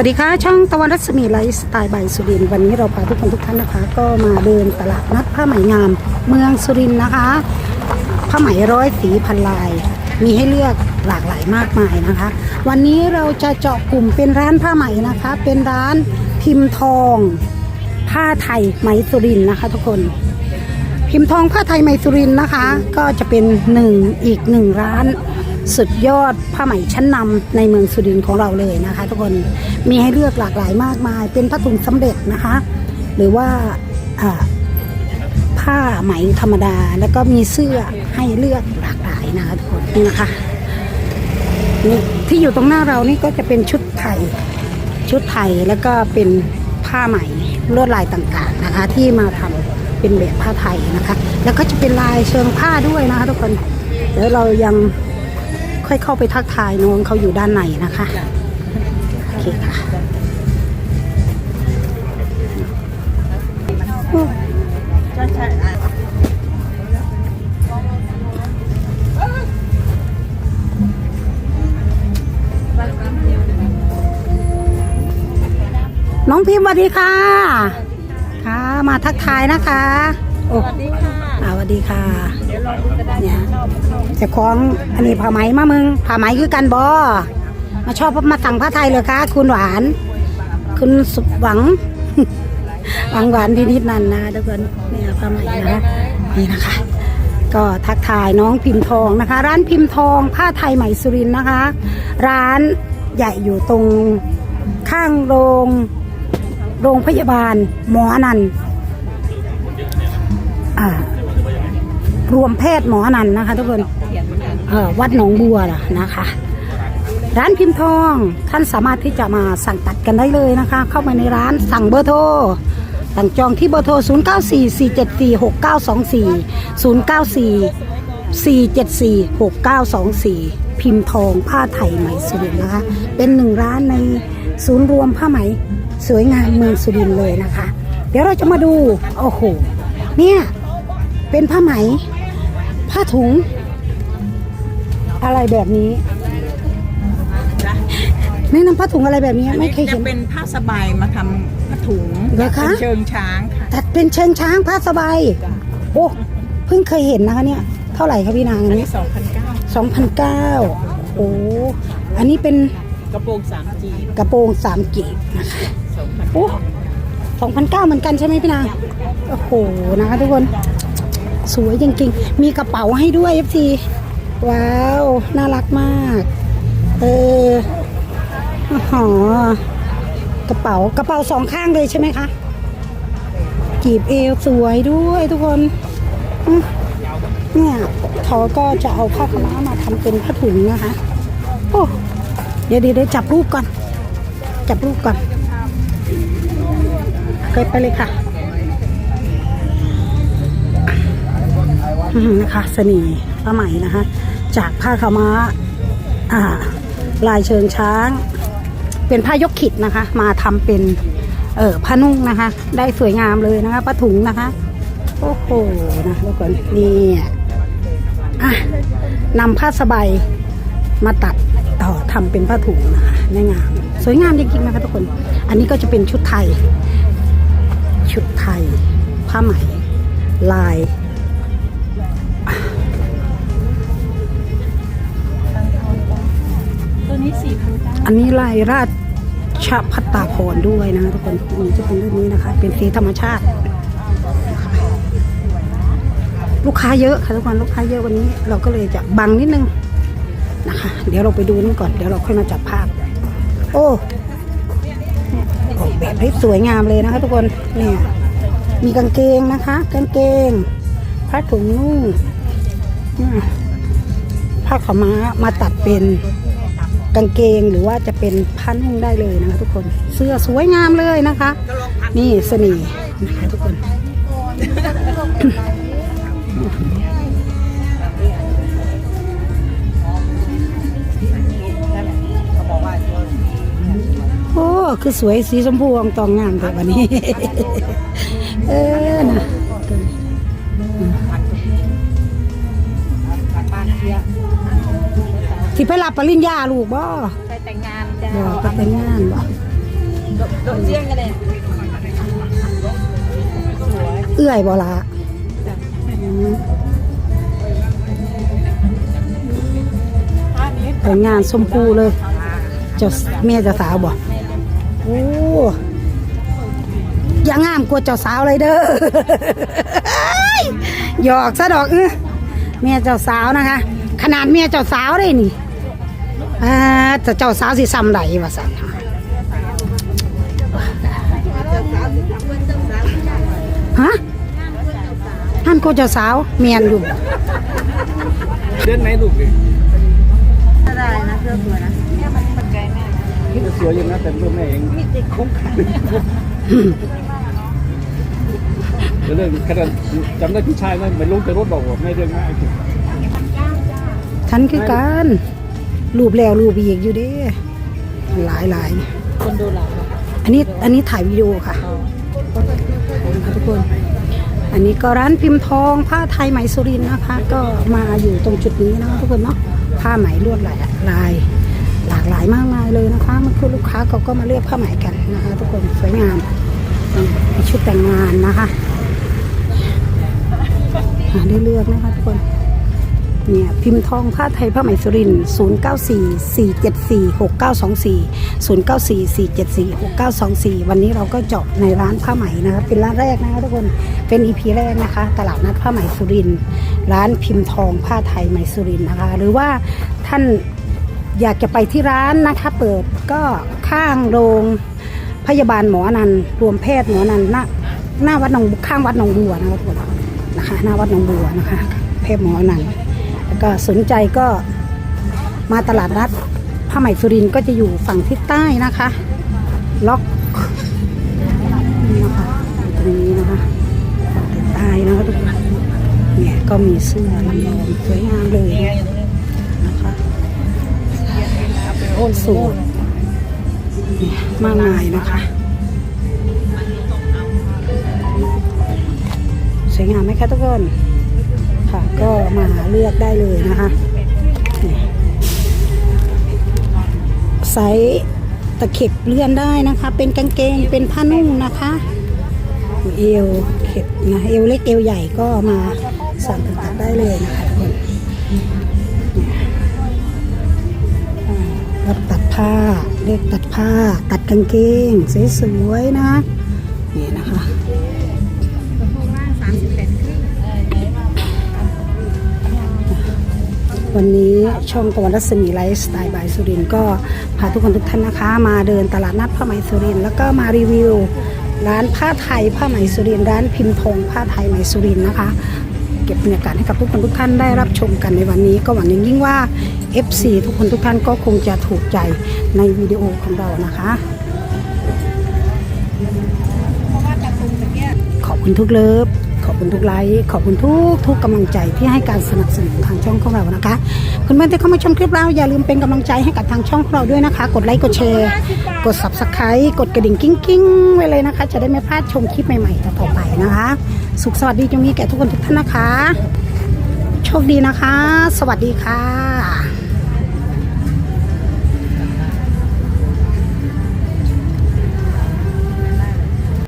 วัสดีค่ะช่องตะวันรัศมีไลฟ์สไตล์บายสุรินวันนี้เราพาทุกคนทุกท่านนะคะ ก็มาเดินตลาดนัดผ้าไหมงาม เมืองสุรินนะคะผ้าไหมร้อยสีพันลาย มีให้เลือกหลากหลายมากมายนะคะ วันนี้เราจะเจาะกลุ่มเป็นร้านผ้าไหมนะคะ เป็นร้านพิมพ์ทอง ผ้าไทยไหมสุรินนะคะ ทุกคน พิมพ์ทองผ้าไทยไหมสุรินนะคะ ก็จะเป็นหนึ่งอีกหนึ่งร้าน สุดยอดผ้าไหมชั้นนำในเมืองสุรินทร์ของเราเลยนะคะ ทุกคนมีให้เลือกหลากหลายมากมาย เป็นผ้าถุงสำเร็จนะคะ หรือว่าผ้าไหมธรรมดาแล้วก็มีเสื้อให้เลือกหลากหลายนะคะทุกคนนี่นะคะนี่ที่อยู่ตรงหน้าเรานี่ก็จะเป็นชุดไทยชุดไทยแล้วก็เป็นผ้าไหมลวดลายต่างๆนะคะ ที่มาทำเป็นแบบผ้าไทยนะคะ แล้วก็จะเป็นลายเชิงผ้าด้วยนะคะทุกคนเดี๋ยวเรายัง ค่อยเข้าไปทักทายน้องเขาอยู่ด้านในนะคะโอเคค่ะโอ้น้องพิมพ์สวัสดีค่ะ ค่ะ มาทักทายนะคะโอ้สวัสดีค่ะอ่า สวัสดีค่ะเดี๋ยวรอดูกระดาษเนี่ยรอบเข้าเจะคล้าของอันนี้ผ้าไหมมามึงผ้าไหมคือกันบอมาชอบมาสั่งผ้าไทยเลยคะคุณหวาน คุณสุขหวังหวังหวานพินิดนันนะทุกคนเนี่ยผ้าไหมนะคะนี่นะคะ ก็ทักทายน้องพิมพ์ทองนะคะ ร้านพิมพ์ทองผ้าไทยไหมสุรินทร์นะคะ ร้านใหญ่อยู่ตรงข้างโรงโรงพยาบาลหมออนันต์อ่า รวมแพทย์หมออนันต์นะคะ ทุกคนเอ่อวัดหนองบัวล่ะนะคะ ร้านพิมพ์ทองท่านสามารถที่จะมาสั่งตัดกันได้เลยนะคะ เข้ามาในร้านสั่งเบอร์โทรสั่งจองที่เบอร์โทร 0 9 4 4 7 4 6 9 2 4 0 9 4 4 7 4 6 9 2 4พิมพ์ทองผ้าไทยไหมสุรินทร์นะคะ เป็นหนึ่งร้านในศูนย์รวมผ้าไหมสวยงามเมืองสุรินทร์เลยนะคะ เดี๋ยวเราจะมาดู โอ้โห เนี่ย เป็นผ้าไหม ผ้าถุง อะไรแบบนี้แนะนำผ้าถุงอะไรแบบนี้ไม่เคยจะเห็นเป็นผ้าสบายมาทำผ้าถุงเหรอคะเป็นเชิงช้างค่ะตัดเป็นเชิงช้างผ้าสบายจ้ะโอ้เพิ่งเคยเห็นนะคะเนี่ยเท่าไหร่คะพี่นางอัอันนนี้นี้สองพันเก้าสองพันเก้าโอ้อันนี้เป็นกระโปรงสามจีบกระโปรงสามกีบนะคะสองพันโอ้สองพันเก้าเหมือนกันใช่ไหมพี่นางโอ้โหนะคะทุกคน สวยจริงๆ มีกระเป๋าให้ด้วย FC ว้าว น่ารักมาก เอออ๋อกระเป๋ากระเป๋าสองข้างเลยใช่ไหมคะกีบเอวสวยด้วยทุกคนเนี่ยเขาก็จะเอาผ้าขาวม้ามาทำเป็นผ้าถุงนะคะโอ้ยวเดี๋ยวเดี๋ยวจับรูปก่อน จับรูปก่อนเคยไปเลยค่ะ คะเสน่ห์ผ้าไหมนะคะ จากผ้าขาวม้าอ่าลายเชิงช้าง เป็นผ้ายกขิดนะคะ มาทำเป็นเออผ้านุ่งนะคะ ได้สวยงามเลยนะคะผ้าถุงนะคะ โอ้โหนะทุกคนนี่อะนำผ้าสบายมาตัดต่อทำเป็นผ้าถุงนะคะได้งามสวยงามจริงๆนะคะทุกคน อันนี้ก็จะเป็นชุดไทย ชุดไทย ผ้าไหม ลาย อันนี้ลายราชพัตตาพรด้วยนะคะทุกคนอันนี้จะเป็นเรื่องนี้นะคะ เป็นสีธรรมชาติ ลูกค้าเยอะค่ะทุกคนลูกค้าเยอะวันนี้ เราก็เลยจะบังนิดนึงนะคะ เดี๋ยวเราไปดูนั่ก่อนเดี๋ยวเราค่อยมาจับภาพ โอ้ออกแบบได้สวยงามเลยนะคะ ทุกคนเนี่ยมีกางเกงนะคะ กางเกงผ้าถุงนุ่งผ้าขาวม้ามาตัดเป็น กางเกงหรือว่าจะเป็นผ้านุ่งได้เลยนะคะทุกคนเสื้อสวยงามเลยนะคะ นี่เสน่ห์นะคะทุกคนโอ้คือสวยสีชมพูอองตองงามแต่วันนี้ เออนะ สิไปรับปริญญาลูกบ่ไปแต่งงานจ้าบ่ไปแต่งงานบ่โดนเจียงกันเลยเอื่อยบ่ละแต่งงานสมพูเลยเจ้าเมียเจ้าสาวบ่โอ้ยังงามกว่าเจ้าสาวเลยเด้อหยอกซะดอกเออเมียเจ้าสาวนะคะ ขนาดเมียเจ้าสาวเลยนี่ อ่าแต่เจ้าสาวสิซ้ำใดวะสันฮะท่านก็เจ้าสาวเมียนอยู่เดือนไหนลูกดิได้นะเสื้อสวยนะเนี่ยมันมันไกลแม่จะสวยอยู่นะแต่ลูกแม่เองเดี๋ยวเรื่องขนาดจำได้พี่ชายนะไม่ลงแต่รถบอกว่าไม่เรื่องง่ายจริงฉันคือการ รูปแล้วรูปอีกอยู่เด้หลายหลายคนดูเราอันนี้อันนี้ถ่ายวิดีโอค่ะค่ะทุกคน อันนี้ก็ร้านพิมพ์ทองผ้าไทยไหมสุรินทร์นะคะ ก็มาอยู่ตรงจุดนี้นะคะทุกคนเนาะผ้าไหมลวดลายลาย หลากหลายมากมายเลยนะคะมันคือลูกค้าเขาก็มาเลือกผ้าไหมกันนะคะ ทุกคนสวยงามมีชุดแต่งงานนะคะหาได้เลือกนะคะทุกคน เนี่ยพิมพ์ทองผ้าไทยผ้าไหมสุรินทร์0 9 4 4 7 4 6 9 2 4 0 9 4 4 7 4 6 9 2 4วันนี้เราก็เจาะในร้านผ้าไหมนะคะเป็นร้านแรกนะคะทุกคนเป็นอีพีแรกนะคะ ตลาดนัดผ้าไหมสุรินร้านพิมพ์ทองผ้าไทยไหมสุรินนะคะ หรือว่าท่านอยากจะไปที่ร้านนะคะเปิดก็ข้างโรงพยาบาลหมออนันต์รวมแพทย์หมออนันต์หน้าหน้าวัดหนองข้างวัดหนองบัวนะคะทุกคนนะคะหน้าวัดหนองบัวนะคะ แพทย์หมออนันต์ แล้วก็สนใจก็มาตลาดนัดผ้าไหมสุรินก็จะอยู่ฝั่งทิศใต้นะคะ ล็อกนี่นะคะตรงนี้นะคะฝั่งทิศใต้นะคะทุกคนเนี่ยก็มีเสื้อลำลองสวยงามเลยนะคะโอ้สูตรมากมายนะคะสวยงามไหมคะทุกคน ค่ะ ก็มาเลือกได้เลยนะคะไซส์ตะเข็บเลื่อนได้นะคะ เป็นกางเกงเป็นผ้านุ่งนะคะเอวเข็บนะเอวเล็กเอวใหญ่ก็มาสั่งตัดได้เลยนะคะทุกคนอ่ารับตัดผ้าเลือกตัดผ้า ตัดกางเกงสวยๆนะนี่นะคะ วันนี้ช่องตะวันรัศมีไลฟ์สไตล์บายสุรินก็พาทุกคนทุกท่านนะคะ มาเดินตลาดนัดผ้าไหมสุรินแล้วก็มารีวิว ร้านผ้าไทยผ้าไหมสุรินร้านพิมพ์ทองผ้าไทยไหมสุรินนะคะ เก็บบรรยากาศให้กับทุกคนทุกท่านได้รับชมกันในวันนี้ ก็หวังอย่างยิ่งว่า FC ทุกคนทุกท่านก็คงจะถูกใจในวิดีโอของเรานะคะขอบคุณทุกเลิฟ ขอบคุณทุกไลค์ขอบคุณทุกทุกกำลังใจที่ให้การสนับสนุนทางช่องของเรานะคะคุณเพื่อนที่เข้ามาชมคลิปเราอย่าลืมเป็นกำลังใจให้กับทางช่องของเราด้วยนะคะ กดไลค์กดแชร์ กด subscribe กดกระดิ่งกิ้งกิ้งไว้เลยนะคะ จะได้ไม่พลาดชมคลิปใหม่ๆต่อไปนะคะ สุขสวัสดีจงมีแก่ทุกคนทุกท่านนะคะ โชคดีนะคะ สวัสดีค่ะ